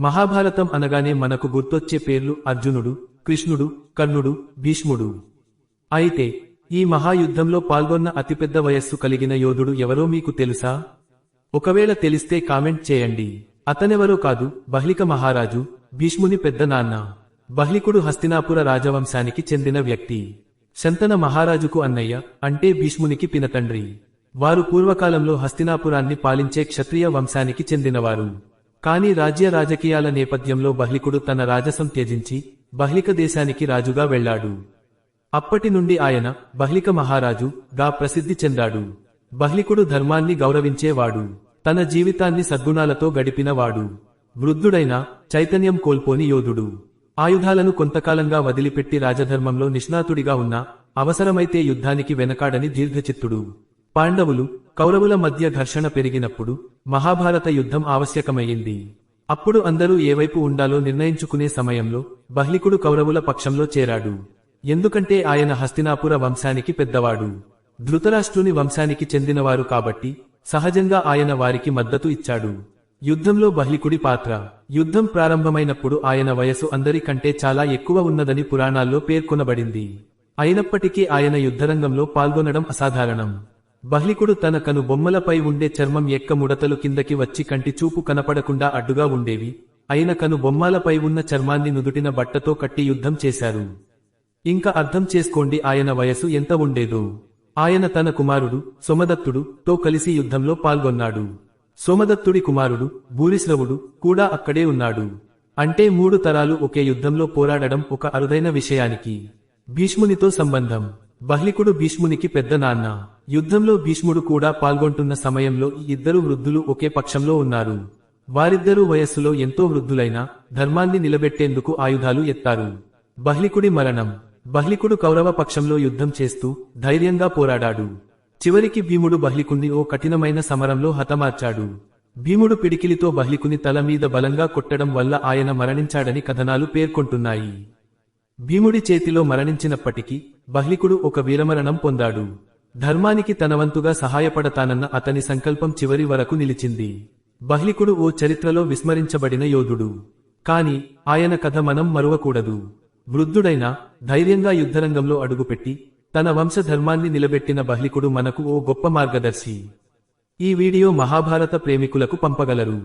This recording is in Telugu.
మహాభారతం అనగానే మనకు గుర్తొచ్చే పేర్లు అర్జునుడు కృష్ణుడు కర్ణుడు భీష్ముడు. అయితే ఈ మహాయుద్ధంలో పాల్గొన్న అతిపెద్ద వయస్సు కలిగిన యోధుడు ఎవరో మీకు తెలుసా? ఒకవేళ తెలిస్తే కామెంట్ చేయండి. అతనెవరో కాదు బహ్లిక మహారాజు భీష్ముని పెద్ద నాన్న. బహ్లికుడు హస్తినాపుర రాజవంశానికి చెందిన వ్యక్తి. శంతన మహారాజుకు అన్నయ్య అంటే భీష్మునికి పినతండ్రి. వారు పూర్వకాలంలో హస్తినాపురాన్ని పాలించే క్షత్రియ వంశానికి చెందినవారు. కాని రాజ్య రాజకీయాల నేపథ్యంలో బహ్లికుడు తన రాజసం త్యజించి బహ్లిక దేశానికి రాజుగా వెళ్ళాడు. అప్పటి నుండి ఆయన బహ్లిక మహారాజు గా ప్రసిద్ధి చెందాడు. బహ్లికుడు ధర్మాన్ని గౌరవించేవాడు. తన జీవితాన్ని సద్గుణాలతో గడిపినవాడు. వృద్ధుడైన చైతన్యం కోల్పోని యోధుడు. ఆయుధాలను కొంతకాలంగా వదిలిపెట్టి రాజధర్మంలో నిష్ణాతుడిగా ఉన్న అవసరమైతే యుద్ధానికి వెనకాడని దీర్ఘచిత్తుడు. పాండవులు కౌరవుల మధ్య ఘర్షణ పెరిగినప్పుడు మహాభారత యుద్ధం ఆవశ్యకమయ్యింది. అప్పుడు అందరూ ఏవైపు ఉండాలో నిర్ణయించుకునే సమయంలో బహ్లికుడు కౌరవుల పక్షంలో చేరాడు. ఎందుకంటే ఆయన హస్తినాపుర వంశానికి పెద్దవాడు. ధృతరాష్ట్రుని వంశానికి చెందినవారు కాబట్టి సహజంగా ఆయన వారికి మద్దతు ఇచ్చాడు. యుద్ధంలో బహ్లికుడి పాత్ర. యుద్ధం ప్రారంభమైనప్పుడు ఆయన వయసు అందరికంటే చాలా ఎక్కువ ఉన్నదని పురాణాల్లో పేర్కొనబడింది. అయినప్పటికీ ఆయన యుద్ధరంగంలో పాల్గొనడం అసాధారణం. బహ్లికుడు తన కను బొమ్మలపై ఉండే చర్మం ఎక్క ముడతలు కిందకి వచ్చి కంటి చూపు కనపడకుండా అడ్డుగా ఉండేవి. అయిన కను బొమ్మాలపై ఉన్న చర్మాన్ని నుదుటిన బట్టతో కట్టి యుద్ధం చేశారు. ఇంకా అర్థం చేసుకోండి ఆయన వయసు ఎంత ఉండేదో. ఆయన తన కుమారుడు సోమదత్తుడు తో కలిసి యుద్ధంలో పాల్గొన్నాడు. సోమదత్తుడి కుమారుడు భూరిశ్రవుడు కూడా అక్కడే ఉన్నాడు. అంటే మూడు తరాలు ఒకే యుద్ధంలో పోరాడడం ఒక అరుదైన విషయానికి. భీష్మునితో సంబంధం. బహ్లికుడు భీష్మునికి పెద్ద నాన్న. యుద్ధంలో భీష్ముడు కూడా పాల్గొంటున్న సమయంలో ఈ ఇద్దరు వృద్ధులు ఒకే పక్షంలో ఉన్నారు. వారిద్దరూ వయస్సులో ఎంతో వృద్ధులైన ధర్మాన్ని నిలబెట్టేందుకు ఆయుధాలు ఎత్తారు. బహ్లికుడి మరణం. బహ్లికుడు కౌరవ పక్షంలో యుద్ధం చేస్తూ ధైర్యంగా పోరాడాడు. చివరికి భీముడు బహ్లికుణ్ణి ఓ కఠినమైన సమరంలో హతమార్చాడు. భీముడు పిడికిలితో బహ్లికుని తల మీద బలంగా కొట్టడం వల్ల ఆయన మరణించాడని కథనాలు పేర్కొంటున్నాయి. భీముడి చేతిలో మరణించినప్పటికీ బహ్లికుడు ఒక వీరమరణం పొందాడు. ధర్మానికి తనవంతుగా సహాయపడతానన్న అతని సంకల్పం చివరి వరకు నిలిచింది. బహ్లికుడు ఓ చరిత్రలో విస్మరించబడిన యోధుడు. కాని ఆయన కథ మనం మరువకూడదు. వృద్ధుడైన ధైర్యంగా యుద్ధరంగంలో అడుగుపెట్టి తన వంశధర్మాన్ని నిలబెట్టిన బహ్లికుడు మనకు ఓ గొప్ప మార్గదర్శి. ఈ వీడియో మహాభారత ప్రేమికులకు పంపగలరు.